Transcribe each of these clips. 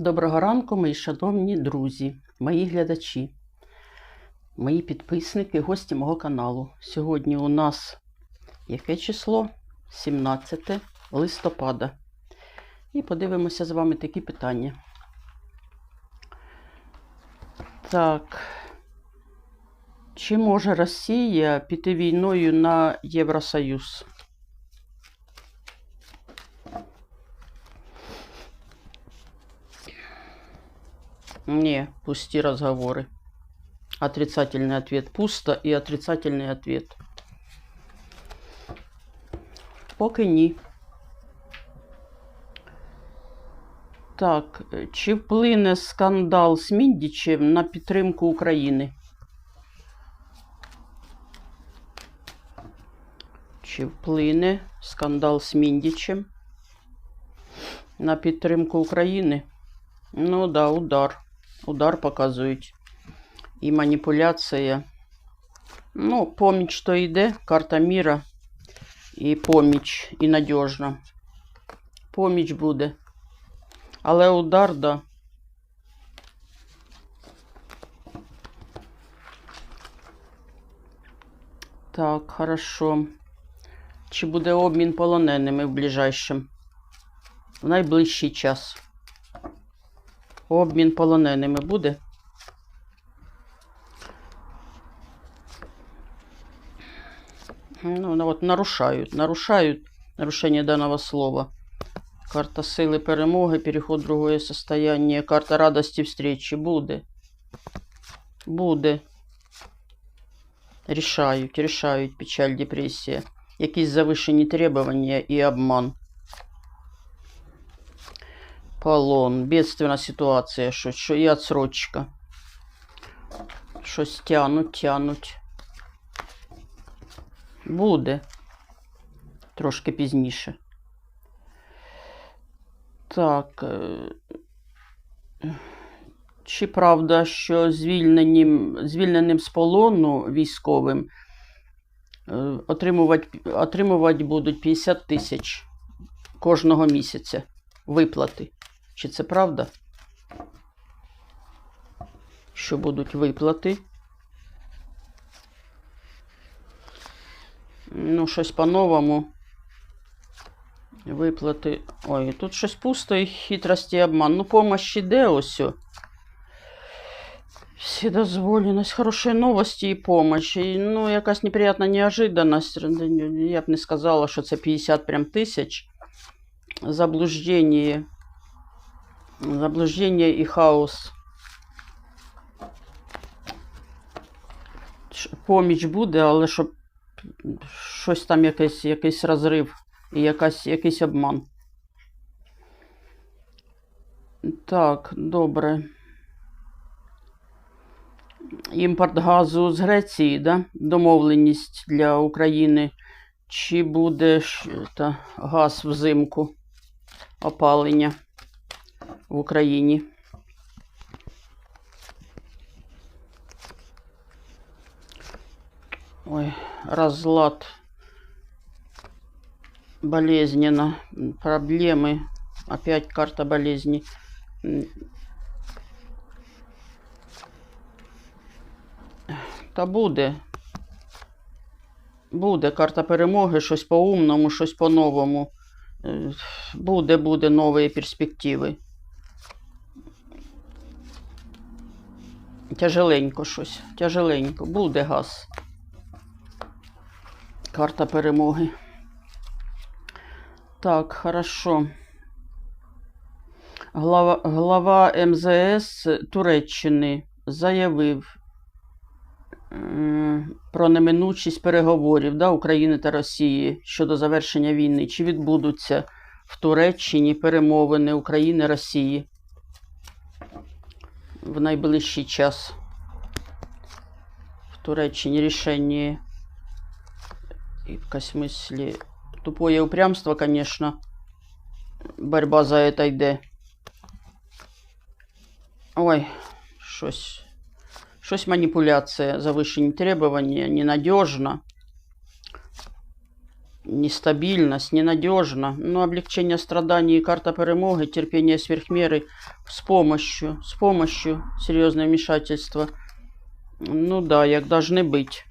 Доброго ранку, мої шановні друзі, мої глядачі, мої підписники, гості мого каналу. Сьогодні у нас яке число? 17 листопада. І подивимося з вами такі питання. Так. Чи може Росія піти війною на Євросоюз? Не, пусти разговоры. Отрицательный ответ пусто и отрицательный ответ. Поки ні. Так, е, чи вплине скандал з Міндічем на підтримку України? Чи вплине скандал з Міндічем на підтримку України? Ну да, удар. Удар показують. І маніпуляція. Ну, поміч то йде, карта міра. І поміч, і надіжна. Поміч буде. Але удар, да. Так, хорошо. Чи буде обмін полоненими в ближайшем? В найближчий час. Обмін полоненими буде? Ну, ну, вот нарушают, нарушают нарушение данного слова. Карта силы перемоги, переход в другое состояние, карта радости встречи. Буде. Буде. Рішають, рішають печаль, депресія. Якісь завищені требування і обман. Полон, бедственна ситуація, що, що і отсрочка. Щось тянуть, тянуть. Буде. Трошки пізніше. Так. е, Чи правда, що звільненим, звільненим з полону військовим е, отримувати, отримувати будуть 50 тисяч кожного місяця виплати? Чи це правда? Що будуть виплати? Ну, щось по-новому. Виплати. Ой, тут щось пусто і хитрості і обман. Ну, помощь іде ось. о. Вседозволенность, хорошие новості і помощь. І, ну, якась неприятна неожиданность. Я б не сказала, що це 50 прям тисяч. Заблуждение. Заблуждение і хаос. Поміч буде, але щоб щось там якийсь, якийсь розрив і якась, якийсь обман. Так, добре. Імпорт газу з Греції, да? Домовленість для України. Чи буде та, газ взимку опалення в Україні? Ой, разлад. Болезненно. Проблемы. Опять карта болезни. Та буде. Буде карта перемоги, щось по-умному, щось по-новому. Е, Буде, буде нові перспективи. Тяжеленько щось. Тяжеленько. Буде газ. Карта перемоги. Так, хорошо. Глава, глава МЗС Туреччини заявив про неминучість переговорів да, України та Росії щодо завершення війни. Чи відбудуться в Туреччині перемовини України Росії в найближчий час? В Туреччині рішення и в смысле тупое упрямство, конечно. Борьба за это йде. Ой, щось. Щось маніпуляція, завищені требування, ненадіжно. нестабильность, ненадежно. Но облегчение страданий и карта перемоги, терпение сверхмеры с помощью, с помощью серьезное вмешательство. Ну да, як должны быть.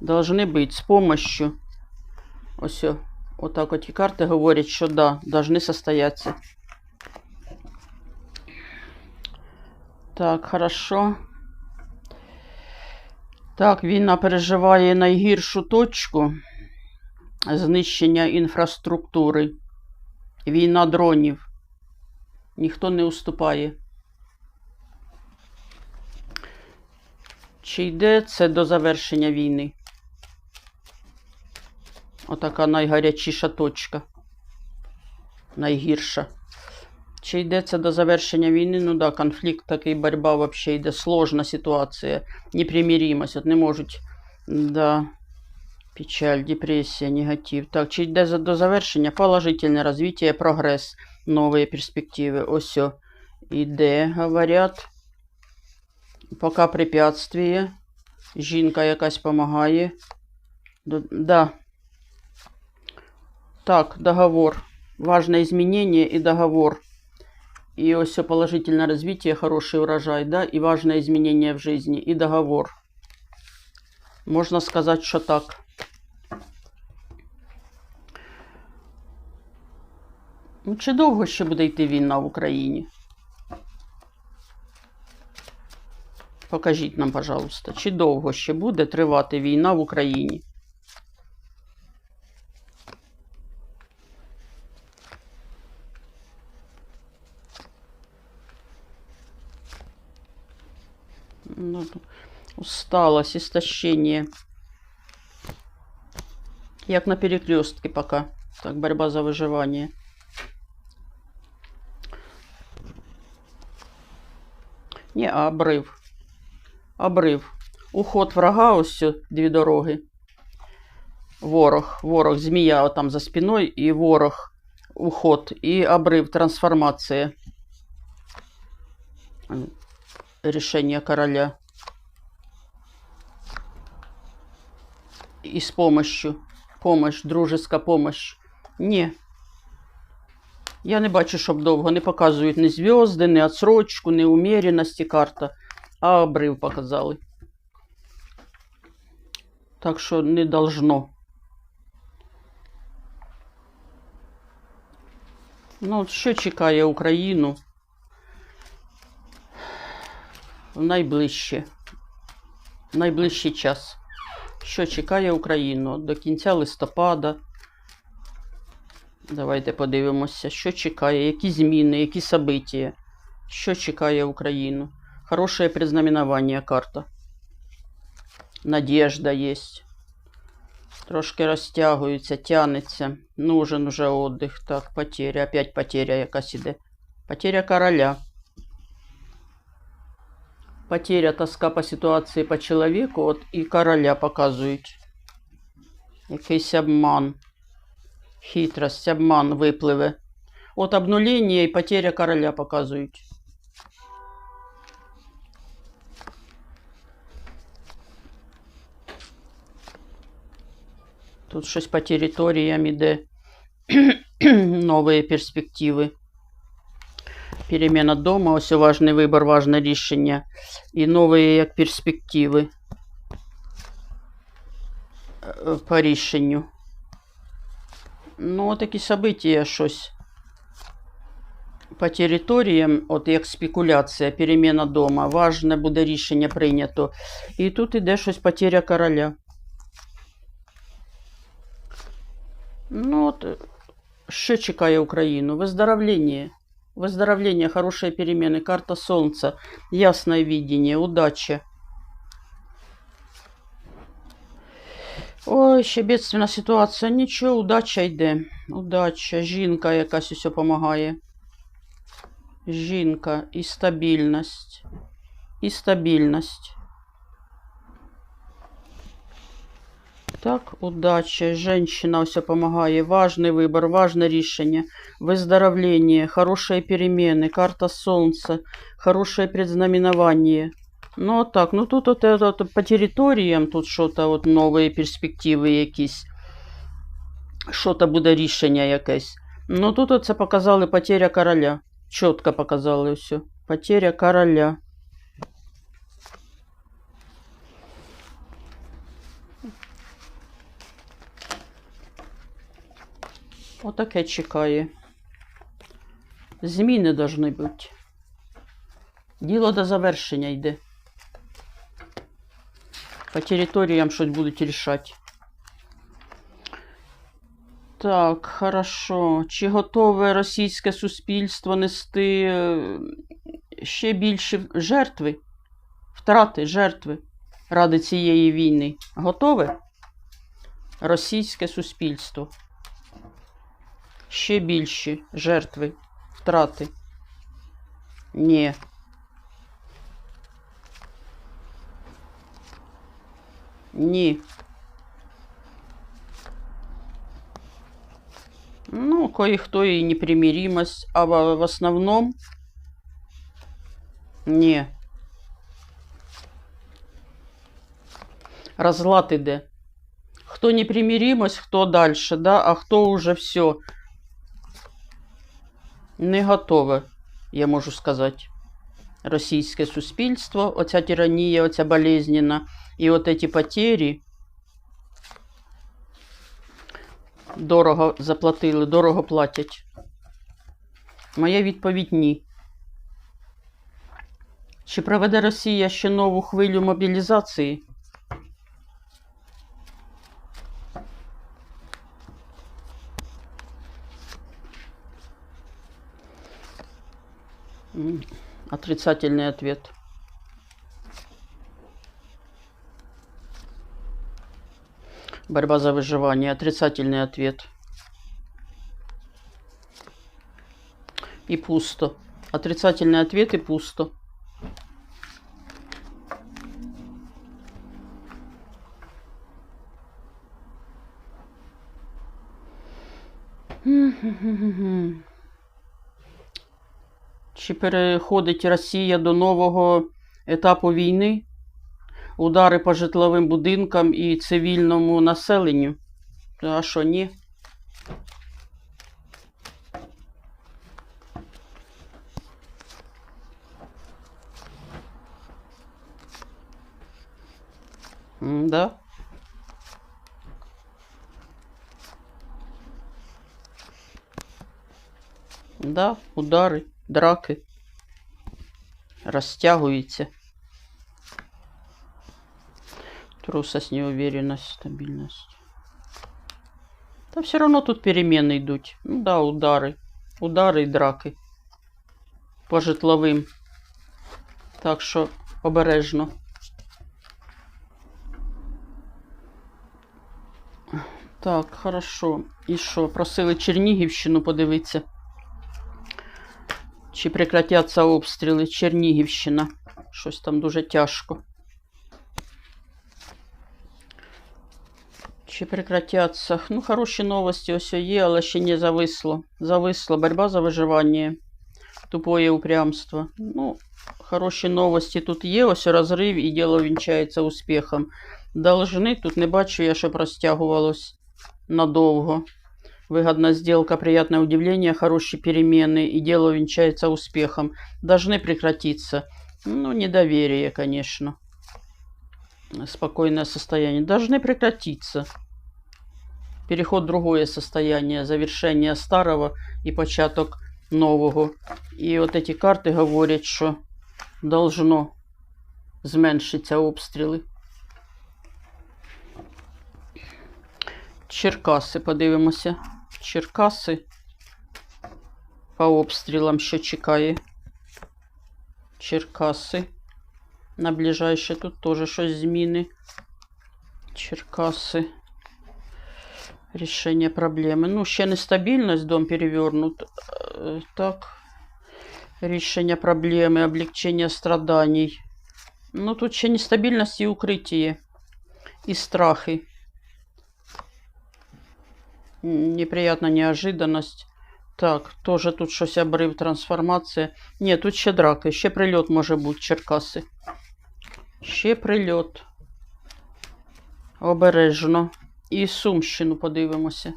Должны быть с помощью. Ось, о, отак от і карти говорять, що да, должны состояться. Так, хорошо. Так, війна переживає найгіршу точку знищення інфраструктури. Війна дронів. Ніхто не уступає. Чи йде це до завершення війни? Отака найгарячіша точка. Найгірша. Чи йде це до завершення війни? Ну да, конфлікт такий, боротьба взагалі йде. Сложна ситуація. Непримиримость. От не можуть. Да. Печаль, депрессия, негатив. Так, чи йде до завершення? Положительне розвиття, прогрес, нові перспективи. Ось. Іде, говорять. Поки препятствие. Жінка якась допомагає. Да. Так, договор. Важное изменение и договор. И все положительное развитие, хороший урожай, да, и важное изменение в жизни, и договор. Можно сказать, что так. Чи довго ще буде йти війна в Україні? Покажіть нам, пожалуйста, чи довго ще буде тривати війна в Україні? Ну, усталость, истощение. Як на перекрестке пока. Так, борьба за выживание. Не, а обрив. Обрив. Уход врага, ось дві дороги. Ворог, ворог, змія отам за спиною, і ворог, уход, і обрив, трансформація. Рішення короля. І з помощью. Помощь, дружеська помощь. Ні. Я не бачу, щоб довго не показують ні зв'язки, ні отсрочку, ні уміряності карта, а обрив показали. Так що не должно. Ну, що чекає Україну в найближче, в найближчий час? Що чекає Україну до кінця листопада? Давайте подивимося, що чекає, які зміни, які события, що чекає Україну. Хорошее предзнаменование карта. Надежда есть. Трошки розтягується, тянеться. Нужен уже отдых. Так, потеря. Опять потеря якась іде. Потеря короля. Потеря, тоска по ситуації по чоловіку. От і короля показують. Якийсь обман. Хитрость, обман випливе. От обнулення і потеря короля показують. Тут щось по територіям іде. Нові перспективи. Перемена дома, ось важний вибір, важне рішення. І нові як перспективи е, по рішенню. Ну, такі события щось. По територіям, от як спекуляція, перемена дома, важне буде рішення прийнято. І тут іде щось потеря короля. Ну, от, е, що чекає Україну? Выздоровление. Выздоровление, хорошие перемены, карта солнца, ясное видение, удача. Ой, ще бедственна ситуація. Нічого, удача йде. Удача. Жінка якась усе допомагає. Жінка і стабільність. І стабільність. Так, удача. Женщина все помогає. Важный выбор, важное решение. Выздоровление, хорошие перемены, карта солнца, хорошее предзнаменование. Ну, от так, ну тут от, это, от, по территориям тут что-то вот новые перспективы якісь. що то буде рішення якесь. Ну тут оце показали потеря короля. Чітко показали все. Потеря короля. Отаке чекає. Зміни должны бути. Діло до завершення йде. По територіям щось будуть рішати. Так, хорошо. Чи готове російське суспільство нести е, ще більші жертви? Втрати жертви ради цієї війни? Готове? Російське суспільство. Ще більші жертви, втрати. Ні. Ні. Ну, кое-кто и непримиримость, а в, основном не. Разлад іде. Хто непримиримость, хто дальше, да, а хто уже все не готове, я можу сказати. Російське суспільство, оця тиранія, оця болезненна, і от эти потери дорого заплатили, дорого платять. Моя відповідь ні. Чи проведе Росія ще нову хвилю мобілізації? Отрицательный ответ. Борьба за выживание. Отрицательный ответ. И пусто. Отрицательный ответ и пусто. Чи переходить Росія до нового етапу війни? Удари по житловим будинкам і цивільному населенню? А що ні? Да. Да, удари, драки. Розтягуються. Трусость, неуверенность, стабильность. Да все равно тут перемены идут. Ну да, удары. Удары и драки. По житловим. Так що обережно. Так, хорошо. І що? Просили Чернігівщину подивитися. Чи прекратяться обстріли Чернігівщина? Щось там дуже тяжко. Чи прекратяться? Ну, хороші новості ось є, але ще не зависло. Зависло. Борьба за виживання. Тупое упрямство. Ну, хороші новості тут є. Ось розрив і діло вінчається успіхом. Должны, тут не бачу я, щоб розтягувалось надовго. Выгодная сделка, приятное удивление, хорошие перемены, и дело венчается успехом. Должны прекратиться. Ну, недоверие, конечно. Спокойное состояние. Должны прекратиться. Переход в другое состояние, завершение старого и початок нового. І от эти карти говорять, що должно зменшитися обстріли. Черкаси, подивимося. Черкаси по обстрілам, що чекає. Черкаси. На ближайше тут теж щось зміни. Черкаси. Рішення проблеми. Ну, ще нестабільність, дом перевернут. Е, Так. Рішення проблеми, облегчення страданий. Ну, тут ще нестабільність і укриття. І страхи. Неприятна неожиданность. Так, тоже тут щось обрив, трансформація. Ні, тут ще драки, ще прильот може бути, Черкаси. Ще прильот. Обережно. І Сумщину подивимося.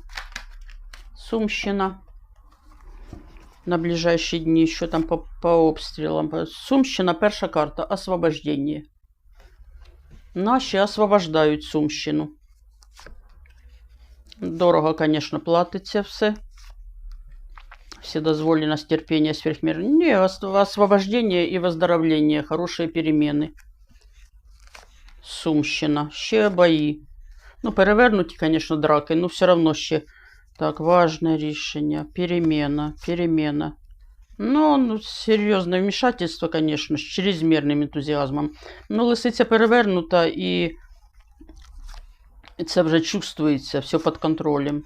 Сумщина. На ближайші дні, що там по, по обстрілам. Сумщина, перша карта освобождення. Наші освобождають Сумщину. Дорого, конечно, платиться все. Вседозволенность, терпение, сверхмер. Не, ос- освобождение и выздоровление, хорошие перемены. Сумщина. Ще бої. Ну, перевернуті, конечно, драки, но все равно ще. Так, важне рішення. Перемена, перемена. Ну, ну, серйозне вмішательство, конечно, з чрезмірним ентузіазмом. Ну, лисиця перевернута і це вже чувствується, все під контролем.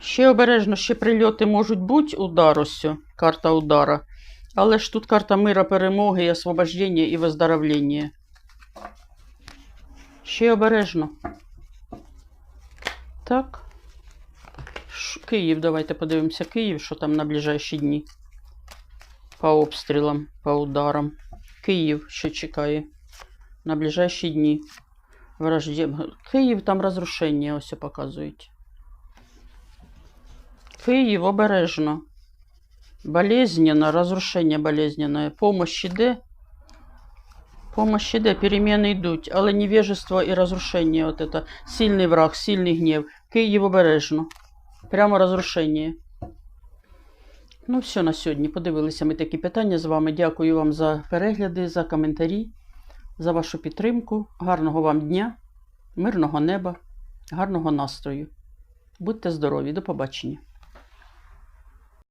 Ще обережно, ще прильоти можуть бути, удар карта удара. Але ж тут карта мира, перемоги, і освобождення і виздоровлення. Ще обережно. Так. Київ, давайте подивимося. Київ, що там на ближайші дні. По обстрілам, по ударам. Київ, що чекає на ближайші дні. Враждеб... Київ там розрушення ось показують. Київ обережно. Болезненно, розрушення болезненне. Помощь іде. Помощь іде, переміни йдуть, але невежество і розрушення. От это. Сильний враг, сильний гнів. Київ обережно. Прямо розрушення. Ну, все на сьогодні. Подивилися ми такі питання з вами. Дякую вам за перегляди, за коментарі, за вашу підтримку. Гарного вам дня, мирного неба, гарного настрою. Будьте здорові, до побачення.